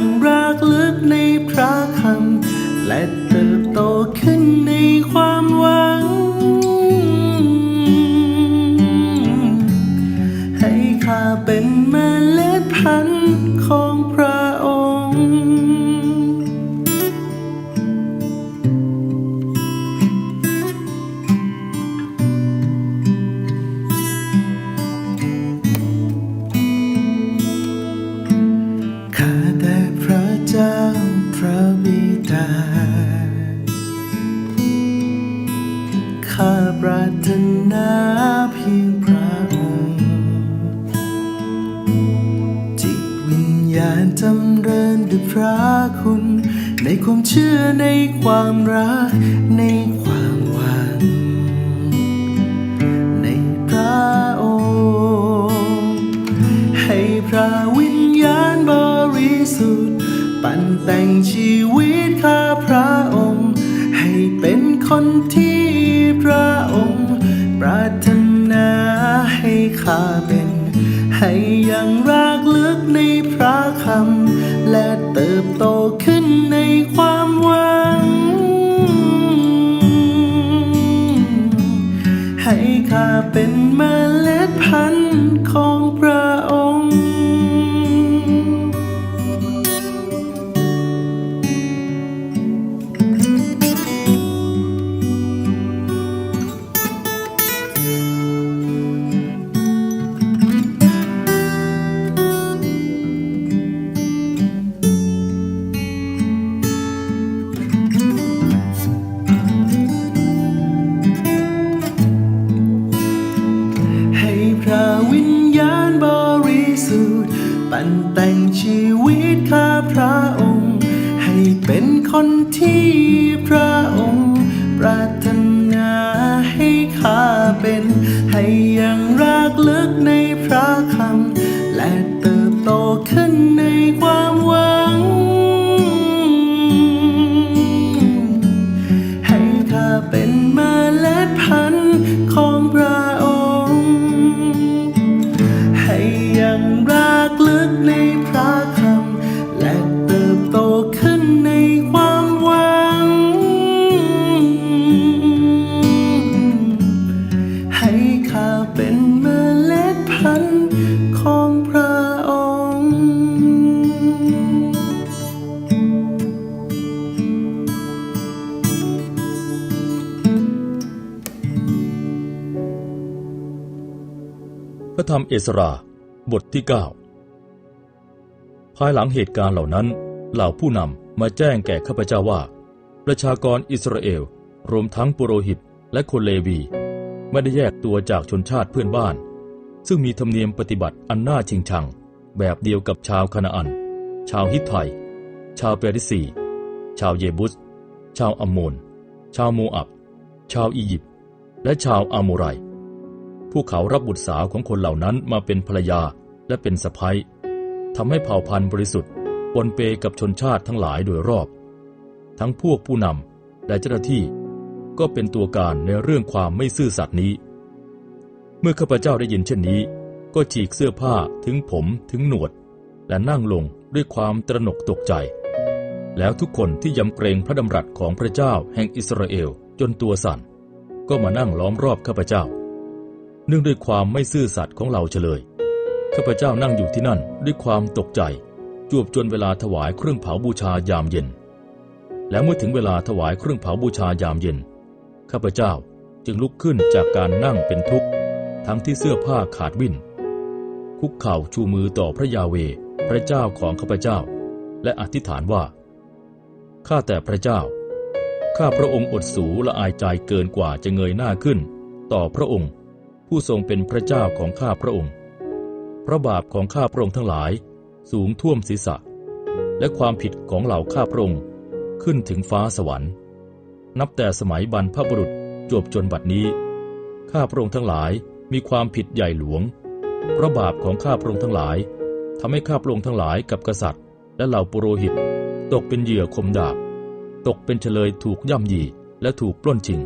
ความรักลึกในพระคำและเติบโตขึ้นในความ ในความเชื่อในความรัก ในความหวัง ในพระองค์ ให้พระวิญญาณบริสุทธิ์ปั่นแต่งชีวิตข้าพระองค์ ให้เป็นคนที่พระองค์ ปรารถนาให้ข้าเป็น ให้ยัง ถ้าเป็นเมล็ดพันธุ์ของพระันแต่งชีวิตข้าพระองค์ ให้เป็นคนที่ ระธรรมเอสราบทที่ 9 ภายหลังเหตุการณ์เหล่านั้น เหล่าผู้นำมาแจ้งแก่ข้าพเจ้าว่า ประชากรอิสราเอลรวมทั้งปุโรหิตและคนเลวี ไม่ได้แยกตัวจากชนชาติเพื่อนบ้าน ซึ่งมีธรรมเนียมปฏิบัติอันน่าชิงชัง แบบเดียวกับชาวคานาอัน ชาวฮิตไทยชาวเปริสีชาวเยบุส ชาวอัมโมน ชาวโมอับ ชาวอียิปต์ และชาวอาโมไร พวกเขารับบุตรสาวของคนเหล่านั้นมาเป็นภรรยาและเป็นสะพ้ยทำให้เผ่าพันธุ์บริสุทธิ์ปนเปกับชนชาติทั้งหลายโดยรอบ ทั้งพวกผู้นำและเจ้าหน้าที่ก็เป็นตัวการในเรื่องความไม่ซื่อสัตย์นี้ เมื่อข้าพเจ้าได้ยินเช่นนี้ ก็ฉีกเสื้อผ้าถึงผมถึงหนวด และนั่งลงด้วยความตระหนกตกใจ แล้วทุกคนที่ยำเกรงพระดำรัสของพระเจ้าแห่งอิสราเอลจนตัวสั่น ก็มานั่งล้อมรอบข้าพเจ้า เนื่องด้วยความไม่ซื่อสัตย์ของเราเฉลยข้าพเจ้านั่งอยู่ที่นั่นด้วยความตกใจ จวบจนเวลาถวายเครื่องเผาบูชายามเย็น และเมื่อถึงเวลาถวายเครื่องเผาบูชายามเย็นข้าพเจ้าจึงลุกขึ้นจากการนั่งเป็นทุกข์ ทั้งที่เสื้อผ้าขาดวิ่นคุกเข่าชูมือต่อพระยาเว พระเจ้าของข้าพเจ้า และอธิษฐานว่าข้าแต่พระเจ้าข้าพระองค์อดสูละอายใจเกินกว่าจะเงยหน้าขึ้น ต่อพระองค์ ผู้ทรงเป็นพระเจ้าของข้าพระองค์ พระบาปของข้าพระองค์ทั้งหลาย สูงท่วมศีรษะ และความผิดของเหล่าข้าพระองค์ขึ้นถึงฟ้าสวรรค์ นับแต่สมัยบรรพบุรุษจวบจนบัดนี้ ข้าพระองค์ทั้งหลายมีความผิดใหญ่หลวง พระบาปของข้าพระองค์ทั้งหลายทำให้ข้าพระองค์ทั้งหลายกับกษัตริย์ และเหล่าปุโรหิต ตกเป็นเหยื่อคมดาบ ตกเป็นเฉลยถูกย่ำยีและถูกปล้นชิง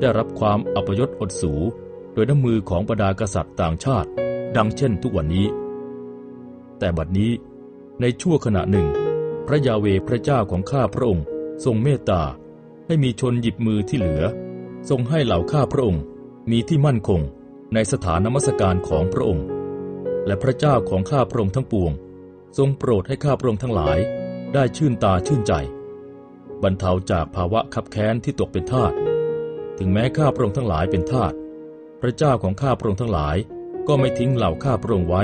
ได้รับความอัปยศอดสู โดยน้ำมือของบรรดากษัตริย์ต่างชาติ ดังเช่นทุกวันนี้ แต่บัดนี้ในชั่วขณะหนึ่ง พระยาเวพระเจ้าของข้าพระองค์ ทรงเมตตา ให้มีชนหยิบมือที่เหลือ ทรงให้เหล่าข้าพระองค์มีที่มั่นคงในสถานนมัสการของพระองค์ และพระเจ้าของข้าพระองค์ทั้งปวง ทรงโปรดให้ข้าพระองค์ทั้งหลาย ได้ชื่นตาชื่นใจ บรรเทาจากภาวะคับแค้นที่ตกเป็นทาสถึงแม้ข้าพระองค์ทั้งหลายเป็นทาส ระเจ้าของข้าพระองค์ทั้งหลาย ก็ไม่ทิ้งเหล่าข้าพระองค์ไว้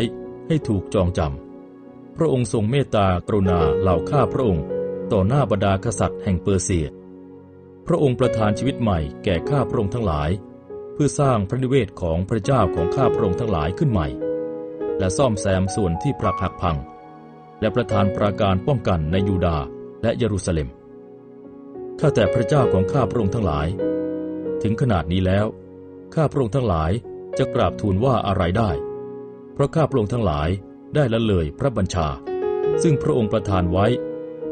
ให้ถูกจองจำพระองค์ทรงเมตตากรุณาเหล่าข้าพระองค์ ต่อหน้าบรรดากษัตริย์แห่งเปอร์เซีย พระองค์ประทานชีวิตใหม่แก่ข้าพระองค์ทั้งหลาย เพื่อสร้างพระนิเวศของพระเจ้าของข้าพระองค์ทั้งหลายขึ้นใหม่ และซ่อมแซมส่วนที่ปรักหักพัง และประทานปราการป้องกันในยูดาห์และเยรูซาเล็มข้าแต่พระเจ้าของข้าพระองค์ทั้งหลาย ถึงขนาดนี้แล้ว ข้าพระองค์ทั้งหลายจะกราบทูลว่าอะไรได้ เพราะข้าพระองค์ทั้งหลายได้ละเลยพระบัญชา ซึ่งพระองค์ประทานไว้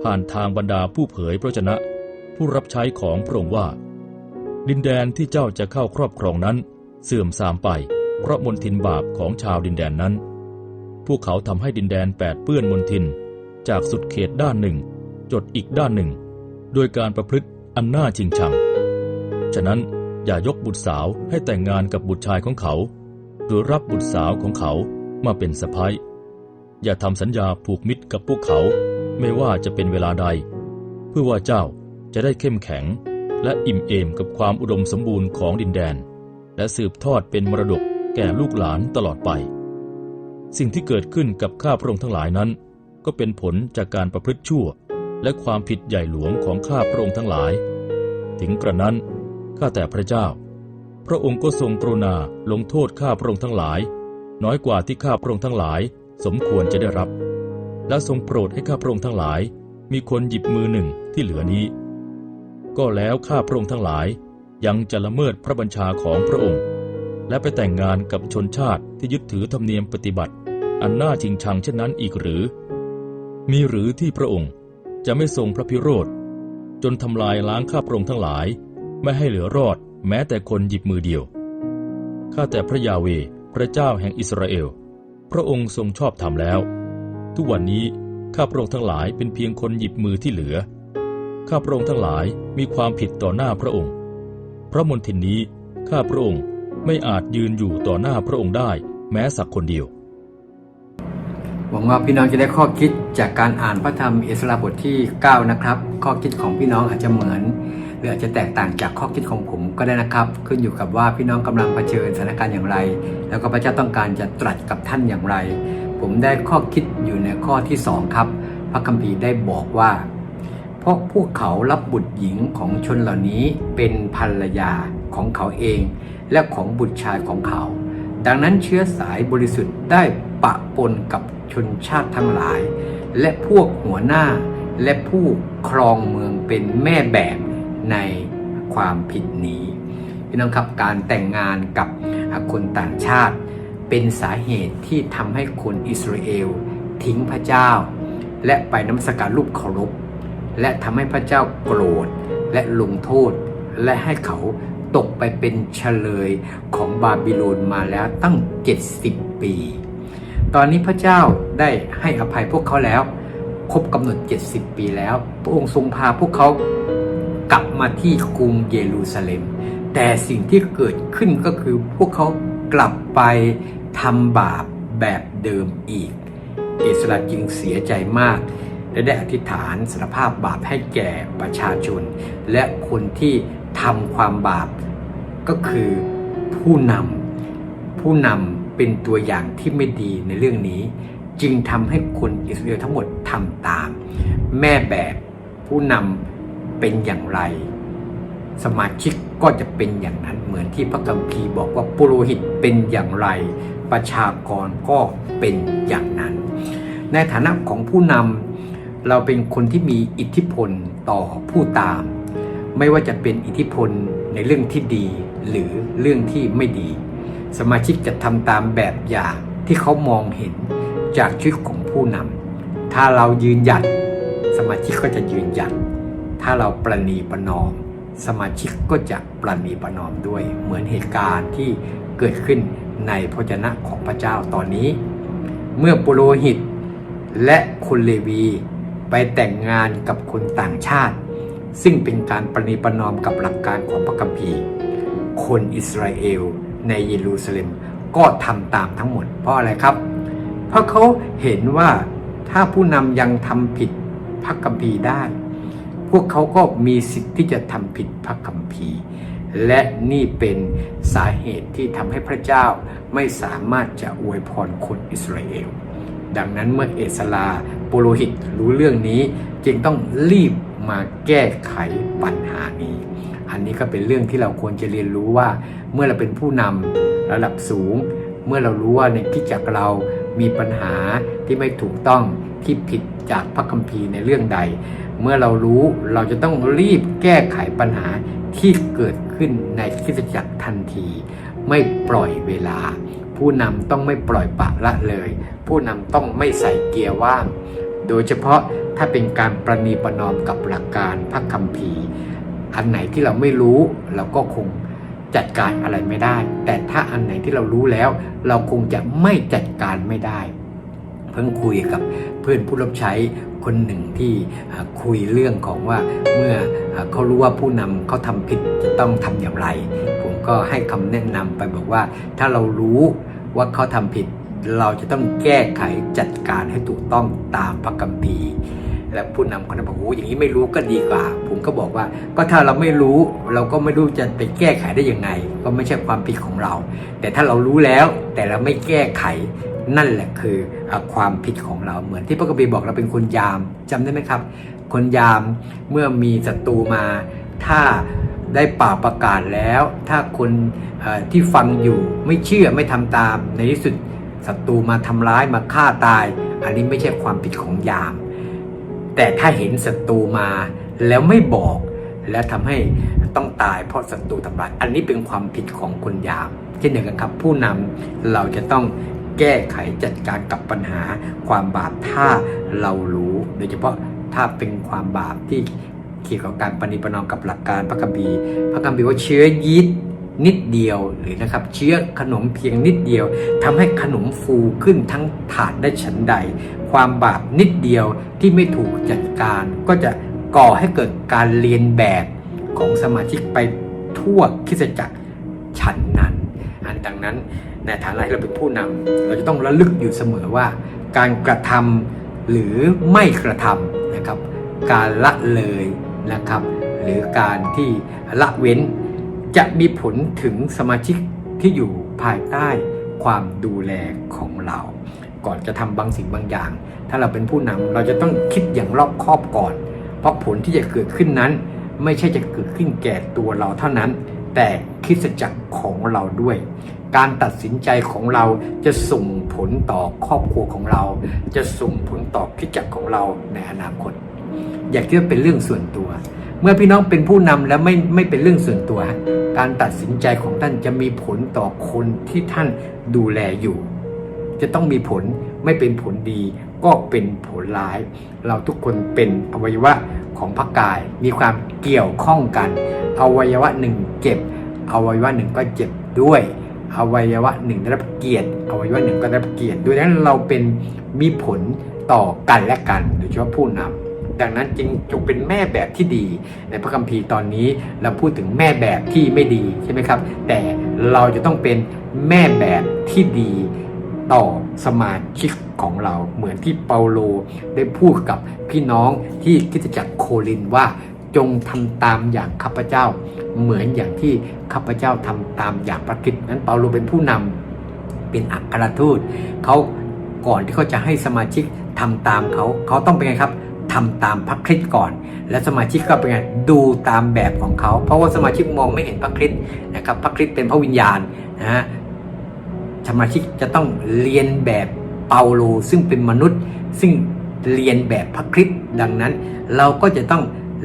ผ่านทางบรรดาผู้เผยพระชนะ ผู้รับใช้ของพระองค์ว่า ดินแดนที่เจ้าจะเข้าครอบครองนั้น เสื่อมทรามไป เพราะมนทินบาปของชาวดินแดนนั้น พวกเขาทำให้ดินแดนแปดเปื้อนมนทิน จากสุดเขตด้านหนึ่ง จดอีกด้านหนึ่ง โดยการประพฤติอันน่าจริงชัง ฉะนั้น อย่ายกบุตรสาวให้แต่งงานกับบุตรชายของเขาหรือรับบุตรสาวของเขามาเป็นสะพ้ยอย่าทำสัญญาผูกมิตรกับพวกเขา ไม่ว่าจะเป็นเวลาใด เพื่อว่าเจ้าจะได้เข้มแข็ง และอิ่มเอมกับความอุดมสมบูรณ์ของดินแดน และสืบทอดเป็นมรดกแก่ลูกหลานตลอดไป สิ่งที่เกิดขึ้นกับข้าพระองค์ทั้งหลายนั้น ก็เป็นผลจากการประพฤติชั่ว และความผิดใหญ่หลวงของข้าพระองค์ทั้งหลาย ถึงกระนั้น ข้าแต่พระเจ้า พระองค์ก็ทรงกรุณาลงโทษข้าพระองค์ทั้งหลาย น้อยกว่าที่ข้าพระองค์ทั้งหลาย สมควรจะได้รับ และทรงโปรดให้ข้าพระองค์ทั้งหลาย มีคนหยิบมือหนึ่งที่เหลือนี้ ก็แล้วข้าพระองค์ทั้งหลาย ยังจะละเมิดพระบัญชาของพระองค์ และไปแต่งงานกับชนชาติที่ยึดถือธรรมเนียมปฏิบัติ อันน่าจิงชังเช่นนั้นอีกหรือ มีหรือที่พระองค์จะไม่ทรงพระพิโรธจนทำลายล้างข้าพระองค์ทั้งหลาย ไม่ให้เหลือรอดแม้แต่คนหยิบมือเดียว ข้าแต่พระยาเว พระเจ้าแห่งอิสราเอล พระองค์ทรงชอบธรรมแล้ว ทุกวันนี้ข้าพระองค์ทั้งหลายเป็นเพียงคนหยิบมือที่เหลือ ข้าพระองค์ทั้งหลายมีความผิดต่อหน้าพระองค์เพราะมนทินนี้ข้าพระองค์ไม่อาจยืนอยู่ต่อหน้าพระองค์ได้แม้สักคนเดียว หวังว่าพี่น้องจะได้ข้อคิดจากการอ่านพระธรรมเอสราบทที่ 9 นะครับ ข้อคิดของพี่น้องอาจจะเหมือน หรืออาจจะแตกต่างจากข้อคิดของผมก็ได้นะครับ ขึ้นอยู่กับว่าพี่น้องกำลังเผชิญสถานการณ์อย่างไร แล้วก็พระเจ้าต้องการจะตรัสกับท่านอย่างไร ผมได้ข้อคิดอยู่ในข้อที่ 2 ครับ พระคัมภีร์ได้บอกว่า เพราะพวกเขารับบุตรหญิงของชนเหล่านี้เป็นภรรยาของเขาเอง และของบุตรชายของเขา ดังนั้นเชื้อสายบริสุทธิ์ได้ปะปนกับชนชาติทั้งหลาย และพวกหัวหน้าและผู้ครองเมืองเป็นแม่แบบ ในความผิดนี้พี่น้องครับการแต่งงานกับคนต่างชาติ เป็นสาเหตุที่ทำให้คนอิสราเอลทิ้งพระเจ้า และไปนมัสการรูปเคารพและทำให้พระเจ้าโกรธและลงโทษ และให้เขาตกไปเป็นเฉลยของบาบิโลนมาแล้วตั้ง 70 ปี ตอนนี้พระเจ้าได้ให้อภัยพวกเขาแล้ว ครบกำหนด 70 ปีแล้ว พระองค์ทรงพาพวกเขา กลับมาที่กรุงเยรูซาเล็ม แต่สิ่งที่เกิดขึ้นก็คือพวกเขากลับไปทำบาปแบบเดิมอีกเอสราจึงเสียใจมาก และได้อธิษฐานสารภาพบาปให้แก่ประชาชน และคนที่ทำความบาปก็คือผู้นำผู้นำเป็นตัวอย่างที่ไม่ดีในเรื่องนี้ จึงทำให้คนอิสราเอลทั้งหมดทำตาม แม่แบบผู้นำ เป็นอย่างไร สมาชิกก็จะเป็นอย่างนั้นเหมือนที่พระคัมภีร์บอกว่าปุโรหิตเป็นอย่างไร ประชากรก็เป็นอย่างนั้น ในฐานะของผู้นำเราเป็นคนที่มีอิทธิพลต่อผู้ตาม ไม่ว่าจะเป็นอิทธิพลในเรื่องที่ดีหรือเรื่องที่ไม่ดี สมาชิกจะทำตามแบบอย่างที่เขามองเห็นจากชีวิตของผู้นำถ้าเรายืนหยัดสมาชิกก็จะยืนหยัด ถ้าเราประนีประนอม สมาชิกก็จะประนีประนอมด้วย เหมือนเหตุการณ์ที่เกิดขึ้นในพระจนะของพระเจ้าตอนนี้ เมื่อปุโรหิตและคนเลวีไปแต่งงานกับคนต่างชาติ ซึ่งเป็นการประนีประนอมกับหลักการของพระคัมภีร์ คนอิสราเอลในเยรูซาเล็มก็ทำตามทั้งหมด เพราะอะไรครับ เพราะเขาเห็นว่าถ้าผู้นำยังทำผิดพระคัมภีร์ได้ พวกเขาก็มีสิทธิ์ที่จะทำผิดพระคัมภีร์ และนี่เป็นสาเหตุที่ทำให้พระเจ้าไม่สามารถจะอวยพรคนอิสราเอล ดังนั้นเมื่อเอสลาปโรหิตรู้เรื่องนี้จึงต้องรีบมาแก้ไขปัญหานี้ อันนี้ก็เป็นเรื่องที่เราควรจะเรียนรู้ว่า เมื่อเราเป็นผู้นำระดับสูง เมื่อเรารู้ว่าในคริดจักเรามีปัญหาที่ไม่ถูกต้องที่ผิดจากพระคัมภีร์ในเรื่องใด เมื่อเรารู้เราจะต้องรีบแก้ไขปัญหาที่เกิดขึ้นในคิสตจักรทันที ไม่ปล่อยเวลา ผู้นำต้องไม่ปล่อยปะละเลย ผู้นำต้องไม่ใส่เกียร์ว่าง โดยเฉพาะถ้าเป็นการประนีประนอมกับหลักการพระคัมภีร์ อันไหนที่เราไม่รู้เราก็คงจัดการอะไรไม่ได้ แต่ถ้าอันไหนที่เรารู้แล้ว เราคงจะไม่จัดการไม่ได้ พิ่งคุยกับเพื่อนผู้รับใช้คนหนึ่งที่คุยเรื่องของว่าเมื่อเขารู้ว่าผู้นำเขาทำผิดจะต้องทำอย่างไร ผมก็ให้คำแนะนำไปบอกว่า ถ้าเรารู้ว่าเขาทำผิด เราจะต้องแก้ไขจัดการให้ถูกต้องตามพระคัมภีร์และผู้นำคนนั้นบอกโอ้อย่างนี้ไม่รู้ก็ดีกว่า ผมก็บอกว่า ก็ถ้าเราไม่รู้เราก็ไม่รู้จะไปแก้ไขได้ยังไง ก็ไม่ใช่ความผิดของเรา แต่ถ้าเรารู้แล้วแต่เราไม่แก้ไข นั่นแหละคืออความผิดของเราเหมือนที่พระคัมภีบอกเราเป็นคนยามจำได้ไหมครับ คนยามเมื่อมีศัตรูมา ถ้าได้ป่าประกาศแล้ว ถ้าคนที่ฟังอยู่ไม่เชื่อไม่ทำตามในที่สุดศัตรูมาทำร้ายมาฆ่าตาย อันนี้ไม่ใช่ความผิดของยาม แต่ถ้าเห็นศัตรูมาแล้วไม่บอก และทำให้ต้องตายเพราะศัตรูทำร้ายอันนี้เป็นความผิดของคนยาม เช่นเดียวกันครับ ผู้นำเราจะต้อง แก้ไขจัดการกับปัญหาความบาปถ้าเรารู้ โดยเฉพาะถ้าเป็นความบาปที่เกี่ยวกับการปฏิปนอมกับหลักการพระคัมภีร์พระคัมภีร์ว่าเชื้อยีสต์นิดเดียวหรือนะครับเชื้อขนมเพียงนิดเดียวทำให้ขนมฟูขึ้นทั้งถาดได้ฉันใด ความบาปนิดเดียวที่ไม่ถูกจัดการ ก็จะก่อให้เกิดการเรียนแบบของสมาชิกไปทั่วคิสจักรฉันนั้น อันดังนั้น ในฐานะที่เราเป็นผู้นำเราจะต้องระลึกอยู่เสมอว่า การกระทำหรือไม่กระทำนะครับ การละเลยนะครับ หรือการที่ละเว้น จะมีผลถึงสมาชิกที่อยู่ภายใต้ความดูแลของเรา ก่อนจะทำบางสิ่งบางอย่าง ถ้าเราเป็นผู้นำเราจะต้องคิดอย่างรอบคอบก่อน เพราะผลที่จะเกิดขึ้นนั้น ไม่ใช่จะเกิดขึ้นแก่ตัวเราเท่านั้น แต่คริสตจักรของเราด้วย การตัดสินใจของเราจะส่งผลต่อครอบครัวของเรา จะส่งผลต่อคริสตจักรของเราในอนาคต อยากคิดว่าเป็นเรื่องส่วนตัว เมื่อพี่น้องเป็นผู้นำแล้วไม่ไม่เป็นเรื่องส่วนตัว การตัดสินใจของท่านจะมีผลต่อคนที่ท่านดูแลอยู่ จะต้องมีผลไม่เป็นผลดี ก็เป็นผลร้าย เราทุกคนเป็นอวัยวะ ของพระกาย มีความเกี่ยวข้องกันอวัยวะหนึ่งเจ็บอวัยวะหนึ่งก็เจ็บด้วยอวัยวะหนึ่งได้รับเกียรติอวัยวะหนึ่งก็ได้รับเกียรติดังนั้นเราเป็นมีผลต่อกันและกันโดยเฉพาะผู้นำดังนั้นจึงจงเป็นแม่แบบที่ดี ในพระคัมภีร์ตอนนี้เราพูดถึงแม่แบบที่ไม่ดีใช่ไหมครับ แต่เราจะต้องเป็นแม่แบบที่ดี ต่อสมาชิกของเราเหมือนที่เปาโลได้พูดกับพี่น้องที่คริสตจักรโคลินว่าจงทำตามอย่างข้าพเจ้า เหมือนอย่างที่ข้าพเจ้าทำตามอย่างพระคริสต์นั้นเปาโลเป็นผู้นำเป็นอัครทูตเขาก่อนที่เขาจะให้สมาชิกทำตามเขาเขาต้องเป็นไงครับทำตามพระคริสต์ก่อน และสมาชิกก็เป็นไงดูตามแบบของเขา เพราะว่าสมาชิกมองไม่เห็นพระคริสต์นะครับพระคริสต์เป็นพระวิญญาณนะฮะ สมาชิกจะต้องเรียนแบบเปาโลซึ่งเป็นมนุษย์ ซึ่งเรียนแบบพระคริสต์ดังนั้น เราก็จะต้อง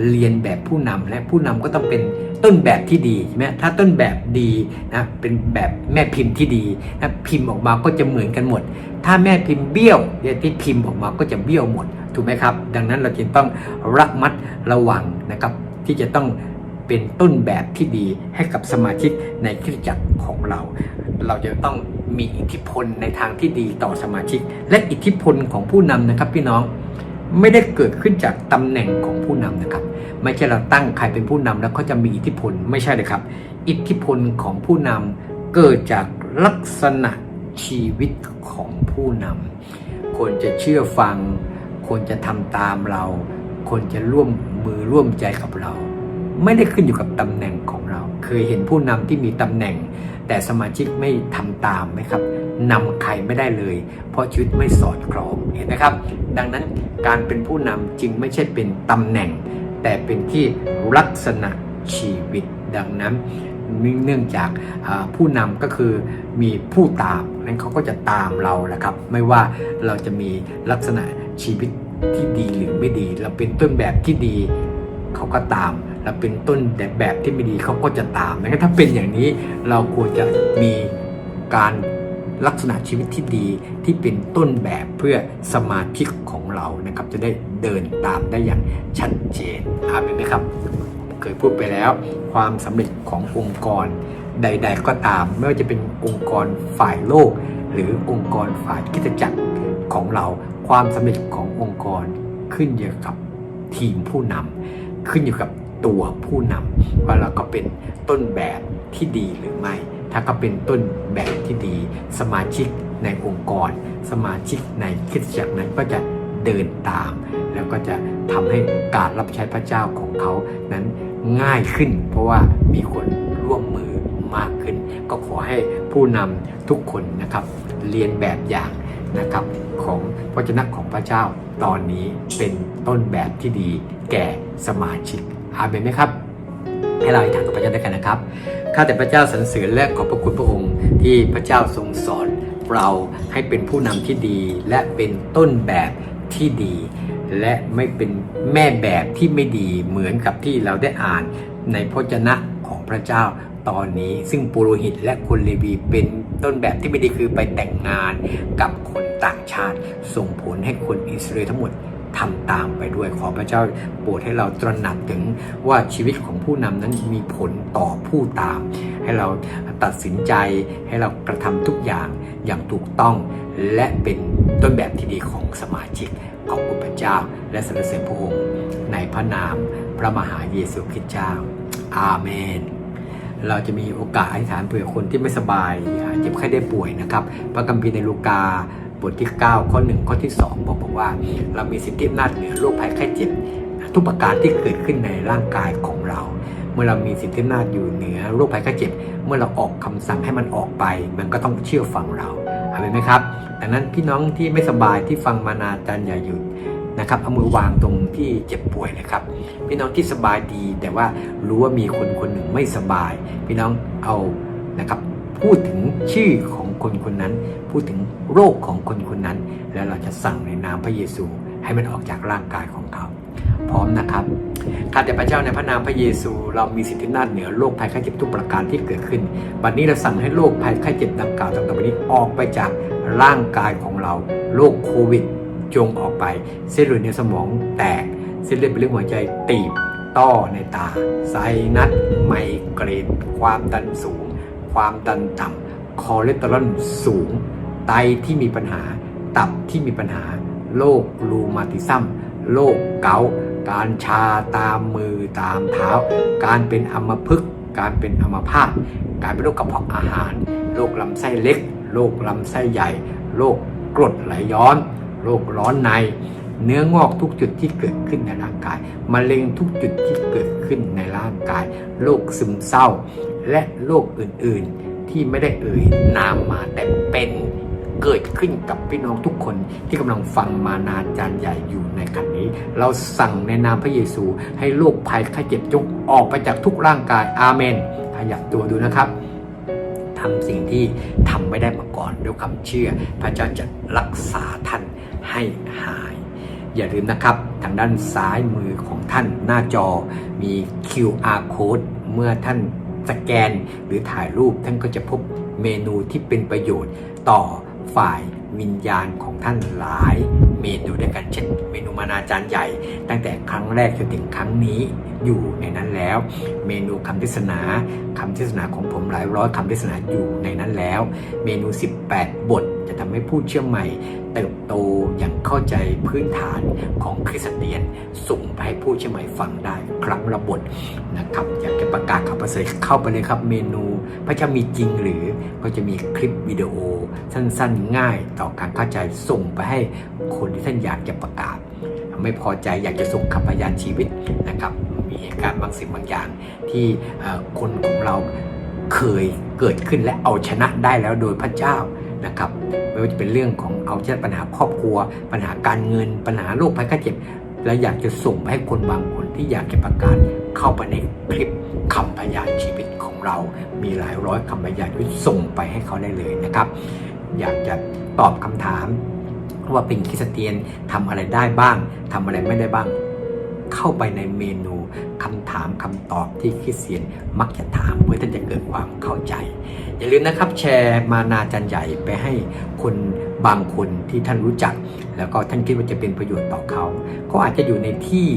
เรียนแบบผู้นำและผู้นำก็ต้องเป็นต้นแบบที่ดีใช่ไหมถ้าต้นแบบดีนะเป็นแบบแม่พิมพ์ที่ดีนะพิมพ์ออกมาก็จะเหมือนกันหมด ถ้าแม่พิมพ์เบี้ยวเนี่ยที่พิมพ์ออกมาก็จะเบี้ยวหมดถูกไหมครับ ดังนั้นเราจึงต้องระมัดระวังนะครับที่จะต้อง เป็นต้นแบบที่ดีให้กับสมาชิกในคริสตจักรของเรา เราจะต้องมีอิทธิพลในทางที่ดีต่อสมาชิก และอิทธิพลของผู้นำนะครับพี่น้องไม่ได้เกิดขึ้นจากตำแหน่งของผู้นำนะครับ ไม่ใช่เราตั้งใครเป็นผู้นำแล้วเขาจะมีอิทธิพลไม่ใช่เลยครับ อิทธิพลของผู้นำเกิดจากลักษณะชีวิตของผู้นำคนจะเชื่อฟัง คนจะทำตามเรา คนจะร่วมมือร่วมใจกับเรา ไม่ได้ขึ้นอยู่กับตำแหน่งของเรา เคยเห็นผู้นำที่มีตำแหน่ง แต่สมาชิกไม่ทำตามไหมครับนำใครไม่ได้เลย เพราะชีวิตไม่สอดคล้องเห็นไหมครับ ดังนั้นการเป็นผู้นำจึงไม่ใช่เป็นตำแหน่ง แต่เป็นที่ลักษณะชีวิตดังนั้นเนื่องจากผู้นำก็คือมีผู้ตามนั้นเขาก็จะตามเราแหละครับ ไม่ว่าเราจะมีลักษณะชีวิตที่ดีหรือไม่ดี เราเป็นต้นแบบที่ดีเขาก็ตาม แล้วเป็นต้นแบบที่ไม่ดีเขาก็จะตามนะครับถ้าเป็นอย่างนี้เราควรจะมีการลักษณะชีวิตที่ดีที่เป็นต้นแบบเพื่อสมาชิกของเรานะครับ จะได้เดินตามได้อย่างชัดเจนอาเป็นไหมครับ เคยพูดไปแล้ว ความสำเร็จขององค์กร ใด ๆ ก็ตาม ไม่ว่าจะเป็นองค์กรฝ่ายโลก หรือองค์กรฝ่ายกิจจักรของเรา ความสำเร็จขององค์กรขึ้นอยู่กับทีมผู้นำขึ้นอยู่กับ ตัวผู้นำว่าเราก็เป็นต้นแบบที่ดีหรือไม่ ถ้าก็เป็นต้นแบบที่ดี สมาชิกในองค์กร สมาชิกในคริสตจักรนั้นก็จะเดินตาม แล้วก็จะทำให้การรับใช้พระเจ้าของเขานั้นง่ายขึ้น เพราะว่ามีคนร่วมมือมากขึ้น ก็ขอให้ผู้นำทุกคนนะครับเรียนแบบอย่างนะครับของพระเจ้าของพระเจ้าตอนนี้เป็นต้นแบบที่ดีแก่สมาชิก อาเมนไหมครับ ให้เราอธิษฐานกับพระเจ้าด้วยกันนะครับข้าแต่พระเจ้าสรรเสริญและขอบพระคุณพระองค์ ที่พระเจ้าทรงสอนเราให้เป็นผู้นำที่ดี และเป็นต้นแบบที่ดี และไม่เป็นแม่แบบที่ไม่ดีเหมือนกับที่เราได้อ่านในพระเจนะของพระเจ้าตอนนี้ซึ่งปุโรหิตและคนเลวีเป็นต้นแบบที่ไม่ดีคือไปแต่งงานกับคนต่างชาติ ส่งผลให้คนอิสราเอลทั้งหมด ทำตามไปด้วย ขอพระเจ้าโปรดให้เราตระหนักถึงว่าชีวิตของผู้นำนั้นมีผลต่อผู้ตาม ให้เราตัดสินใจให้เรากระทำทุกอย่างอย่างถูกต้อง และเป็นต้นแบบที่ดีของสมาชิกขอบคุณพระเจ้า และสรรเสริญพระองค์ในพระนามพระมหาเยซูคริสต์เจ้า อาเมน เราจะมีโอกาสอธิษฐานเผื่อคนที่ไม่สบายเจ็บไข้ได้ป่วยนะครับ พระคัมภีในลูกา บทที่ 9 ข้อ 1 ข้อที่ 2 บอกบอกว่า เรามีสิทธิอำนาจเหนือโรคภัยไข้เจ็บ ทุกประการที่เกิดขึ้นในร่างกายของเรา เมื่อเรามีสิทธิอำนาจอยู่เหนือโรคภัยไข้เจ็บ เมื่อเราออกคำสั่งให้มันออกไป มันก็ต้องเชื่อฟังเราเอาไหมครับดังนั้นพี่น้องที่ไม่สบายที่ฟังมานาจารย์อย่าหยุดนะครับเอามือวางตรงที่เจ็บป่วยนะครับ พี่น้องที่สบายดี แต่ว่ารู้ว่ามีคนคนหนึ่งไม่สบาย พี่น้องเอานะครับพูดถึงชื่อของคนคนนั้น พูดถึงโรคของคนคนนั้น แล้วเราจะสั่งในนามพระเยซูให้มันออกจากร่างกายของเขา พร้อมนะครับข้าแต่พระเจ้าในพระนามพระเยซู เรามีสิทธิอำนาจเหนือโรคภัยไข้เจ็บทุกประการที่เกิดขึ้นบัดนี้เราสั่งให้โรคภัยไข้เจ็บดังกล่าวต่างๆนี้ออกไปจากร่างกายของเราโรคโควิด จงออกไป เส้นเลือดในสมองแตก เส้นเลือดเป็นเรื่องหัวใจตีบ ต้อในตา ไซนัสไมเกรน ความดันสูง ความดันต่ำคอเลสเตอรอลสูง ไตที่มีปัญหา ตับที่มีปัญหา โรครูมาติซัมโรคเกาต์การชาตามมือตามเท้า การเป็นอัมพฤกษ์การเป็นอัมพาตการเป็นโรคกระเพาะอาหาร โรคลำไส้เล็ก โรคลำไส้ใหญ่ โรคกรดไหลย้อน โรคร้อนใน เนื้องอกทุกจุดที่เกิดขึ้นในร่างกาย มะเร็งทุกจุดที่เกิดขึ้นในร่างกาย โรคซึมเศร้า และโรคอื่นๆที่ไม่ได้เอ่ยนามมาแต่เป็น เกิดขึ้นกับพี่น้องทุกคนที่กำลังฟังมานาจารย์ใหญ่อยู่ในขณะนี้ เราสั่งในนามพระเยซู ให้โรคภัยไข้เจ็บจงออกไปจากทุกร่างกายอาเมนขยับตัวดูนะครับทำสิ่งที่ทำไม่ได้มาก่อนด้วยความเชื่อ พระเจ้าจะรักษาท่านให้หาย อย่าลืมนะครับ ทางด้านซ้ายมือของท่านหน้าจอมี QR code เมื่อท่านสแกนหรือถ่ายรูปท่านก็จะพบเมนูที่เป็นประโยชน์ต่อ ฝ่ายวิญญาณของท่านหลายเมนูด้วยกันเช่นเมนูมานาจารย์ใหญ่ ตั้งแต่ครั้งแรกจนถึงครั้งนี้อยู่ในนั้นแล้ว เมนูคำเทศนาคำเทศนาของผมหลายร้อยคำเทศนาอยู่ในนั้นแล้ว เมนู 18 บทจะทำให้ผู้เชื่อใหม่ เติบโตอย่างเข้าใจพื้นฐานของคริสเตียนส่งไปให้ผู้เชื่อใหม่ฟังได้ครั้งละบทนะครับอยากจะประกาศข่าวประเสริฐเข้าไปเลยครับเมนูพระเจ้ามีจริงหรือก็จะมีคลิปวิดีโอสั้นๆ ง่ายต่อการเข้าใจส่งไปให้คนที่ท่านอยากจะประกาศ ไม่พอใจอยากจะส่งคำพยานชีวิตนะครับ มีเหตุการณ์บางสิ่งบางอย่างที่คนของเราเคยเกิดขึ้นและเอาชนะได้แล้วโดยพระเจ้า นะครับไม่ว่าจะเป็นเรื่องของเอาชนปัญหาครอบครัว ปัญหาการเงิน ปัญหาโรคภัยไข้เจ็บ และอยากจะส่งไปให้คนบางคนที่อยากจะประกาศเข้าไปในคลิปคำพยานชีวิตของเรา มีหลายร้อยคำพยานที่ส่งไปให้เขาได้เลยนะครับ อยากจะตอบคำถามว่าเป็นคริสเตียนทำอะไรได้บ้างทำอะไรไม่ได้บ้าง เข้าไปในเมนู คำถามคำตอบที่คริสเตียนมักจะถามเพื่อท่านจะเกิดความเข้าใจ อย่าลืมนะครับแชร์มานาจันใหญ่ไปให้คนบางคนที่ท่านรู้จัก แล้วก็ท่านคิดว่าจะเป็นประโยชน์ต่อเขาเขาอาจจะอยู่ในที่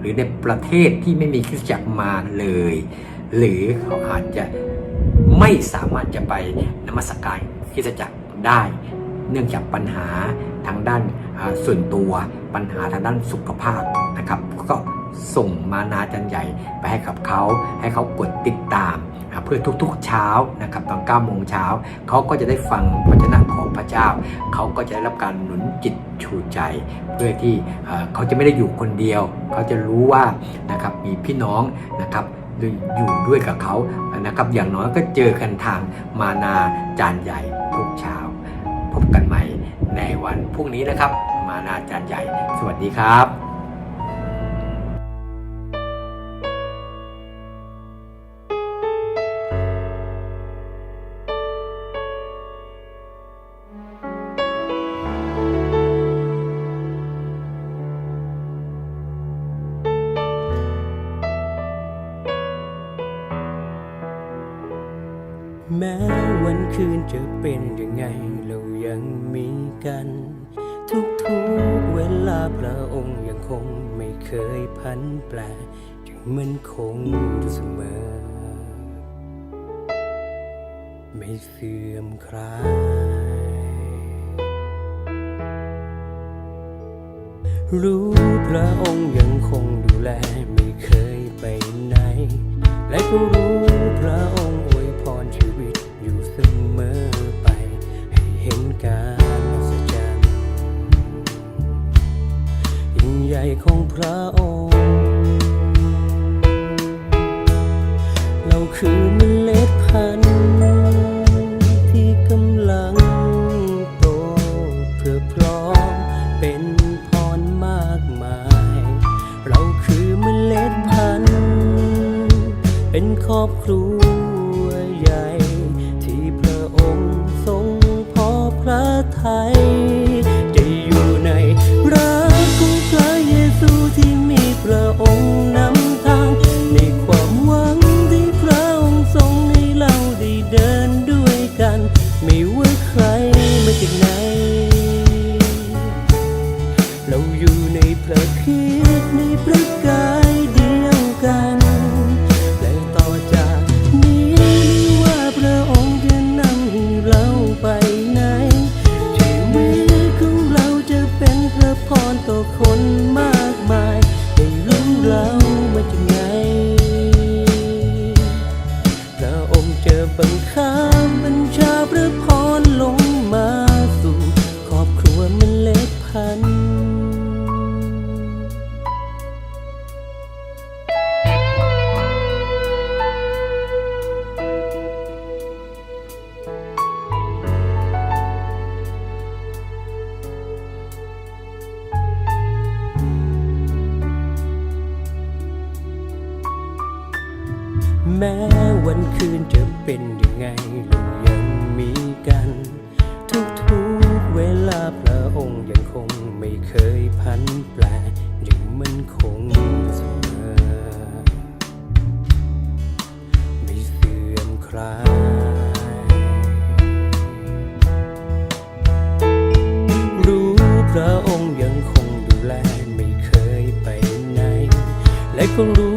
หรือในประเทศที่ไม่มีคริสตจักรมาเลย หรือเขาอาจจะไม่สามารถจะไปนมัสการคริสตจักรได้ เนื่องจากปัญหาทางด้านส่วนตัวปัญหาทางด้านสุขภาพนะครับก็ ส่งมานาจันใหญ่ไปให้กับเขา ให้เขากดติดตามเพื่อทุกๆเช้านะครับตอน9โมงเช้าเขาก็จะได้ฟังพระเจ้าของพระเจ้า เขาก็จะได้รับการหนุนจิตชูใจ เพื่อที่เขาจะไม่ได้อยู่คนเดียว เขาจะรู้ว่านะครับมีพี่น้องนะครับอยู่ด้วยกับเขานะครับ อย่างน้อยก็เจอกันทางมานาจานใหญ่ทุกเช้า พบกันใหม่ในวันพรุ่งนี้นะครับ มานาจารย์ใหญ่ สวัสดีครับ แปรยังมันคงอยู่เสมอ ไม่เสื่อมคลาย รู้พระองค์ยังคงดูแลไม่เคยไปไหน และก็รู้พระองค์อวยพรชีวิตอยู่เสมอไป ให้เห็นการอัศจรรย์ยิ่งใหญ่ของพระองค์ คือเมล็ดพันธุ์ที่กำลังโตเพื่อพร้อมเป็นพรมากมาย เราคือเมล็ดพันธุ์เป็นครอบครัว แม้วันคืนจะเป็นยังไงเรายังมีกัน ทุกทุกเวลาพระองค์ยังคงไม่เคยพันแปลยังมันคงเสมอไม่เสื่อมคลายรู้พระองค์ยังคงดูแลไม่เคยไปไหน และคงรู้